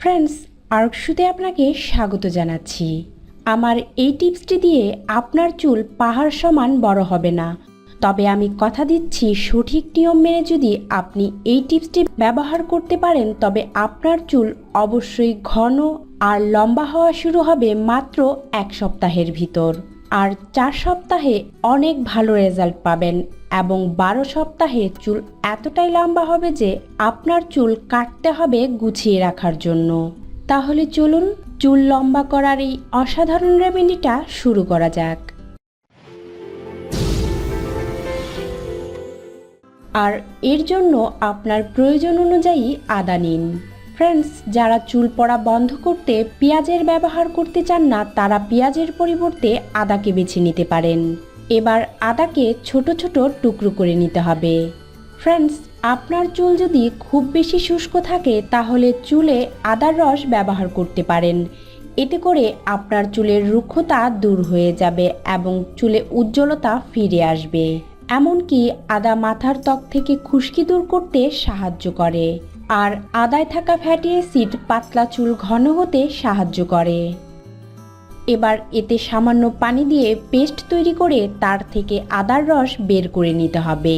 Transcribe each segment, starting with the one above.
Friends আর্কশুতে আপনাকে স্বাগত জানাচ্ছি। আমার এই টিপসটি দিয়ে আপনার চুল পাহাড় সমান বড় হবে না। তবে আমি কথা দিচ্ছি সঠিক নিয়ম মেনে যদি আপনি এই টিপসটি ব্যবহার করতে পারেন, তবে আপনার চুল অবশ্যই ঘন আর লম্বা হওয়া শুরু হবে মাত্র এক সপ্তাহের ভিতর। আর চার সপ্তাহে অনেক ভালো রেজাল্ট পাবেন এবং বারো সপ্তাহে চুল এতটাই লম্বা হবে যে আপনার চুল কাটতে হবে গুছিয়ে রাখার জন্য। তাহলে চলুন চুল লম্বা করার এই অসাধারণ রেমেডিটা শুরু করা যাক। আর এর জন্য আপনার প্রয়োজন অনুযায়ী আদা নিন। ফ্রেন্ডস যারা চুল পড়া বন্ধ করতে পেঁয়াজের ব্যবহার করতে চান না, তারা পেঁয়াজের পরিবর্তে আদাকে বেছে নিতে পারেন। এবার আদাকে ছোট ছোট টুকরো করে নিতে হবে। ফ্রেন্ডস আপনার চুল যদি খুব বেশি শুষ্ক থাকে, তাহলে চুলে আদার রস ব্যবহার করতে পারেন। এতে করে আপনার চুলের রুক্ষতা দূর হয়ে যাবে এবং চুলে উজ্জ্বলতা ফিরে আসবে। এমনকি আদা মাথার ত্বক থেকে খুশকি দূর করতে সাহায্য করে। আর আদায় থাকা ফ্যাটি অ্যাসিড পাতলা চুল ঘন হতে সাহায্য করে। এবার এতে সামান্য পানি দিয়ে পেস্ট তৈরি করে তার থেকে আদার রস বের করে নিতে হবে।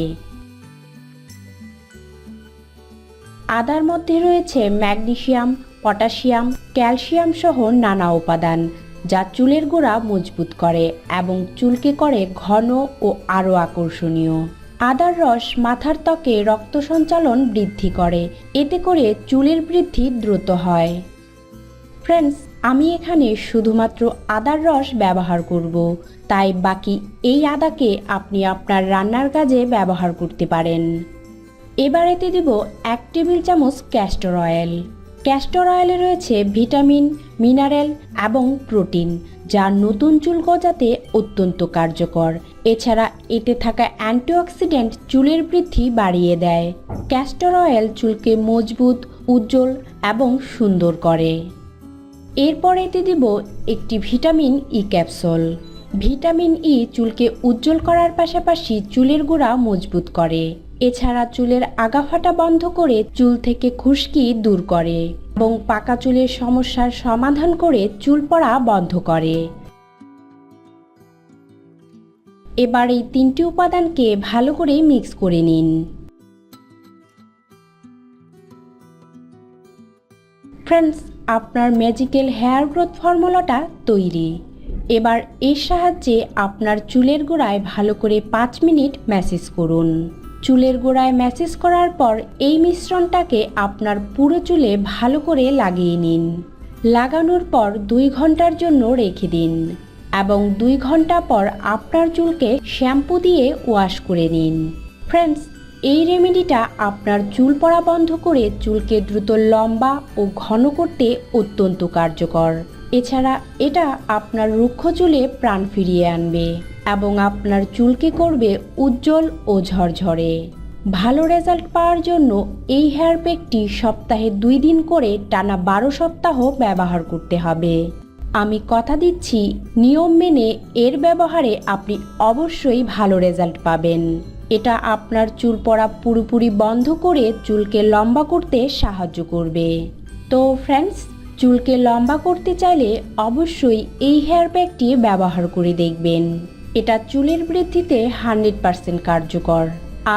আদার মধ্যে রয়েছে ম্যাগনেশিয়াম, পটাশিয়াম, ক্যালসিয়াম সহ নানা উপাদান, যা চুলের গোড়া মজবুত করে এবং চুলকে করে ঘন ও আরও আকর্ষণীয়। আদার রস মাথার ত্বকে রক্ত সঞ্চালন বৃদ্ধি করে। এতে করে চুলের বৃদ্ধি দ্রুত হয়। ফ্রেন্ডস, আমি এখানে শুধুমাত্র আদার রস ব্যবহার করব। তাই বাকি এই আদাকে আপনি আপনার রান্নার কাজে ব্যবহার করতে পারেন। এবার এতে দেব এক টেবিল চামচ ক্যাস্টর অয়েল ক্যাস্টর অয়েলে রয়েছে ভিটামিন, মিনারেল এবং প্রোটিন, যা নতুন চুল গজাতে অত্যন্ত কার্যকর। এছাড়া এতে থাকা অ্যান্টিঅক্সিডেন্ট চুলের বৃদ্ধি বাড়িয়ে দেয়। ক্যাস্টর অয়েল চুলকে মজবুত, উজ্জ্বল এবং সুন্দর করে। এরপর এতে দিব একটি vitamin E capsule vitamin E চুলকে উজ্জ্বল করার পাশাপাশি চুলের গোড়া মজবুত করে। এছাড়া চুলের আগাফাটা বন্ধ করে চুল থেকে খুশকি দূর করে এবং পাকা চুলের সমস্যার সমাধান করে চুল পড়া বন্ধ করে। এবার এই তিনটি উপাদানকে ভালো করে মিক্স করে নিন। ফ্রেন্ডস, আপনার ম্যাজিক্যাল হেয়ার গ্রোথ ফর্মুলাটা তৈরি। এবার এর সাহায্যে আপনার চুলের গোড়ায় ভালো করে পাঁচ মিনিট ম্যাসেজ করুন। চুলের গোড়ায় ম্যাসেজ করার পর এই মিশ্রণটাকে আপনার পুরো চুলে ভালো করে লাগিয়ে নিন। লাগানোর পর দুই ঘণ্টার জন্য রেখে দিন এবং দুই ঘণ্টা পর আপনার চুলকে শ্যাম্পু দিয়ে ওয়াশ করে নিন। ফ্রেন্ডস, এই রেমেডিটা আপনার চুল পড়া বন্ধ করে চুলকে দ্রুত লম্বা ও ঘন করতে অত্যন্ত কার্যকর। এছাড়া এটা আপনার রুক্ষ চুলে প্রাণ ফিরিয়ে আনবে। এবং আপনার চুলকে করবে উজ্জ্বল ও ঝরঝরে। ভালো রেজাল্ট পাওয়ার জন্য এই হেয়ার প্যাকটি সপ্তাহে দুই দিন করে টানা বারো সপ্তাহ ব্যবহার করতে হবে। আমি কথা দিচ্ছি, নিয়ম মেনে এর ব্যবহারে আপনি অবশ্যই ভালো রেজাল্ট পাবেন। এটা আপনার চুল পড়া পুরোপুরি বন্ধ করে চুলকে লম্বা করতে সাহায্য করবে। তো ফ্রেন্ডস চুলকে লম্বা করতে চাইলে অবশ্যই এই হেয়ার প্যাকটি ব্যবহার করে দেখবেন। এটা চুলের বৃদ্ধিতে হান্ড্রেড পারসেন্ট কার্যকর।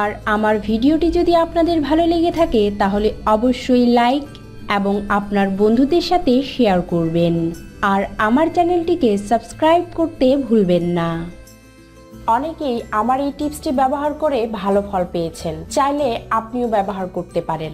আর আমার ভিডিওটি যদি আপনাদের ভালো লেগে থাকে, তাহলে অবশ্যই লাইক এবং আপনার বন্ধুদের সাথে শেয়ার করবেন। আর আমার চ্যানেলটিকে সাবস্ক্রাইব করতে ভুলবেন না। অনেকেই আমার এই টিপসটি ব্যবহার করে ভালো ফল পেয়েছেন। চাইলে আপনিও ব্যবহার করতে পারেন।